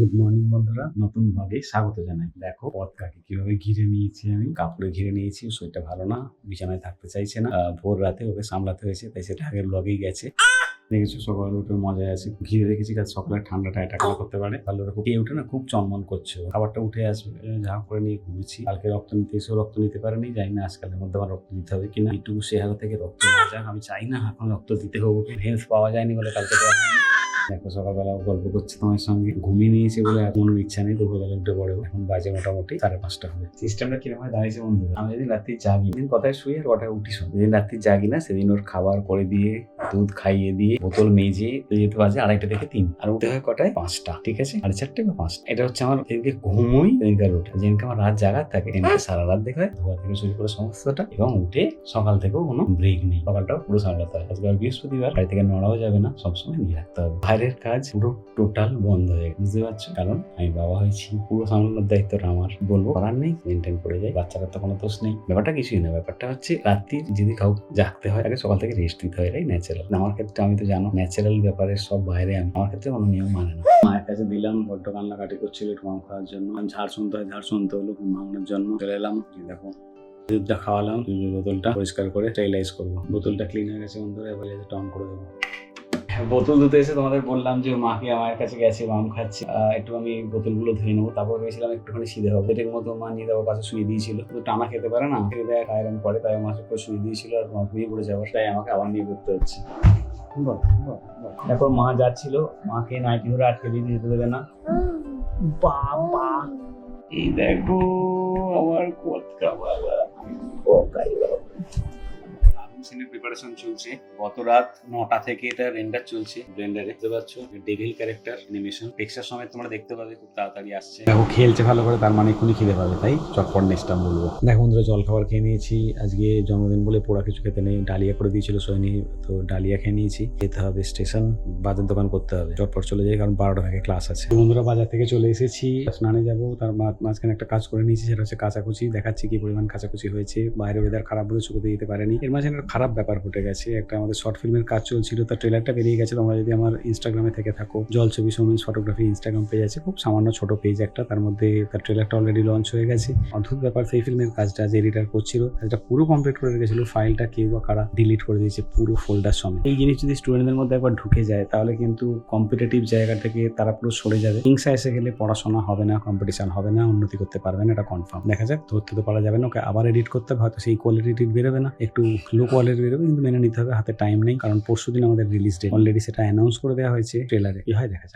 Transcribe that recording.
Good morning বন্ধুরা। নতুন ভাগে স্বাগত জানাই। দেখো, পথটাকে কীভাবে ঘিরে নিয়েছি আমি। কাপড়ে ঘিরে নিয়েছি, শরীরটা ভালো না, বিছানায় থাকতে চাইছে না। ভোর রাতে ওকে সামলাতে হয়েছে, তাই সেটা আগের লগেই গেছে। দেখেছ, সকাল উঠে মজায় আছে। ঘিরে রেখেছি কাজ সকালে ঠান্ডাটা এটা করতে পারে। ভালো রকম কে উঠে না, খুব চনমন করছে। খাবারটা উঠে আসবে। যা করে নিয়ে ঘুমিয়েছি। কালকে রক্ত নিতে এসেও রক্ত নিতে পারেনি। জানি না আজকালের মধ্যে আমার রক্ত দিতে হবে কিনা। একটু চেহারা থেকে রক্ত না যাক। আমি চাই না এখন রক্ত দিতে হবে হেলথ পাওয়া যায়নি বলে কালকে। দেখো সকালবেলা গল্প করছে তোমার সঙ্গে। ঘুমিয়ে নিয়েছে বলে আর ইচ্ছা নেই, দুপুরবেলা উঠে পড়ে এখন বাজে মোটামুটি সাড়ে পাঁচটা হবে। সিস্টেমটা কীরকম হয়? দাঁড়িয়েছে বন্ধু আমি যেদিন রাত্রি জাগি, দিন কথায় শুয়ে আর কটায় উঠি শোন যেদিন রাত্রি জাগি না, সেদিন ওর খাবার করে দিয়ে দুধ খাইয়ে দিয়ে বোতল মেজে যেতে বাজে আড়াইটা থেকে তিন। আর উঠতে হয় কটায়? পাঁচটা ঠিক আছে? সাড়ে চারটে বা পাঁচটা। এটা হচ্ছে আমার এদিকে ঘুমোই সেদিনকার ওঠা যেদিনকে আমার রাত জাগার থাকে সেদিনকে সারা রাত দেখা হয়। ধোয়া থেকে শুরু করে সমস্তটা। এবং উঠে সকাল থেকেও কোনো ব্রেক নেই। সকালটাও পুরো সামলাতে হয়। আজকে বৃহস্পতিবার। বাড়ি থেকে নড়াও যাবে না। সবসময় নিয়ে রাখতে হবে। বাইরের কাজ পুরো টোটাল বন্ধ হয়ে গেছে। বুঝতে পারছ? কারণ আমি বাবা হয়েছি। পুরো সামলানোর দায়িত্বটা আমার। বলব? করার নেই। মেনটেন করে যাই। বাচ্চারা তো কোনো দোষ নেই। ব্যাপারটা কিছুই না। ব্যাপারটা হচ্ছে রাত্রি যদি কাউ জাগতে হয় আগে সকাল থেকে রেস্ট দিতে হয়। এটাই ন্যাচারাল আমার ক্ষেত্রে আমি তো জানো ন্যাচারাল ব্যাপারের সব বাইরে আমি। আমার ক্ষেত্রে কোনো নিয়ম মানে না। মায়ের কাছে দিলাম, বড্ড কান্নাকাটি করছিল একটু মাম খাওয়ার জন্য। ঝাড় শুনতে হয়, ঝাড় শুনতে হলো ঘুম ভাঙানোর জন্য। চলে এলাম দেখো, দুধটা খাওয়ালাম। বোতলটা পরিষ্কার করে স্টাইলাইজ করব। বোতলটা ক্লিন হয়ে গেছে বন্ধুরা, এবার টন করে দেবো। বোতল ধুতে এসে তোমাদের বললাম যে মাকে আমার কাছে গেছে বাম খাচ্ছে। একটু আমি বোতলগুলো ধুয়ে নেব। তারপর ভেবেছিলাম একটুখানি সিধে হবে। পেটের মতো মা নিয়ে যাব পাশে শুয়ে দিয়েছিল। তো টানা খেতে পারে না। খেতে দেয় আয়রন করে। তাই আমার সাথে শুয়ে দিয়েছিল আর মা ঘুমিয়ে পড়ে যাব তাই আমাকে আবার নিয়ে করতে হচ্ছে। দেখো মা যাচ্ছিল। মাকে নাইটি ধরে আটকে দিয়ে যেতে দেবে না। বাবা। এই দেখো আমার কতটা বাবা ও গাই বাবা সিনের প্রিপারেশন চলছে। গত রাত নটা থেকে এটা রেন্ডার চলছে ব্লেন্ডারে দেখতে পাচ্ছ ডেভিল ক্যারেক্টার অ্যানিমেশন টেক্সচার সময় তোমরা দেখতে পাবে খুব তাড়াতাড়ি আসছে। দেখো খেলছে ভালো করে তার মানে এক্ষুনি খিদে পাবে তাই? চটপট নেক্সটটা বলব। দেখো বন্ধুরা জল খাবার খেয়ে নিয়েছি। আজকে জন্মদিন বলে পোড়া কিছু খেতে নেই। ডালিয়া করে দিয়েছিল সোয়নি তো ডালিয়া খেয়ে নিয়েছি। যেতে হবে স্টেশন বাজার দোকান করতে হবে। চটপট চলে যাই কারণ বারোটা থেকে ক্লাস আছে। বন্ধুরা বাজার থেকে চলে এসেছি। স্নানে যাব তার মাঝখানে একটা কাজ করে নিয়েছি সেটা হচ্ছে কাচাকুচি। দেখাচ্ছি কি পরিমাণ কাচাকুচি হয়েছে। বাইরে ওয়েদার খারাপ বলে শুকোতে দিতে পারেনি। এর মাঝে খারাপ ব্যাপার ঘটে গেছে। একটা আমাদের শর্ট ফিল্মের কাজ চলছিল তার ট্রেলারটা বেরিয়ে গেছে তোমরা যদি আমার ইনস্টাগ্রামে থেকে থাকো, জল ছবি সোমেন্স ফটোগ্রাফি ইনস্টাগ্রাম পেজ আছে, খুব সামান্য ছোট পেজ একটা, তার মধ্যে তার ট্রেলারটা অলরেডি লঞ্চ হয়ে গেছে। অদ্ভুত ব্যাপার, সেই ফিল্মের কাজটা যে এডিটার করছিল কাজটা পুরো কমপ্লিট করে রেখেছিল। ফাইলটা কেউ বা কারা ডিলিট করে দিয়েছে, পুরো ফোল্ডার সমেত। এই জিনিস যদি স্টুডেন্টদের মধ্যে একবার ঢুকে যায়, তাহলে কিন্তু কম্পিটিটিভ জায়গা থেকে তারা পুরো সরে যাবে। হিংসা এসে গেলে পড়াশোনা হবে না কম্পিটিশন হবে না, উন্নতি করতে পারবে না, এটা কনফার্ম দেখা যাক, ধরতে তো পারা যাবে না, ওকে আবার এডিট করতে হবে, হয়তো সেই কোয়ালিটি এডিট বেরোবে না। একটু লো কোয়ালিটি বেরোবে, কিন্তু মেনে নিতে হবে, হাতে টাইম নেই, কারণ পরশু দিন আমাদের রিলিজ ডেট অলরেডি সেটা অ্যানাউন্স করে দেওয়া হয়েছে ট্রেলারে কি হয়, দেখা যাক।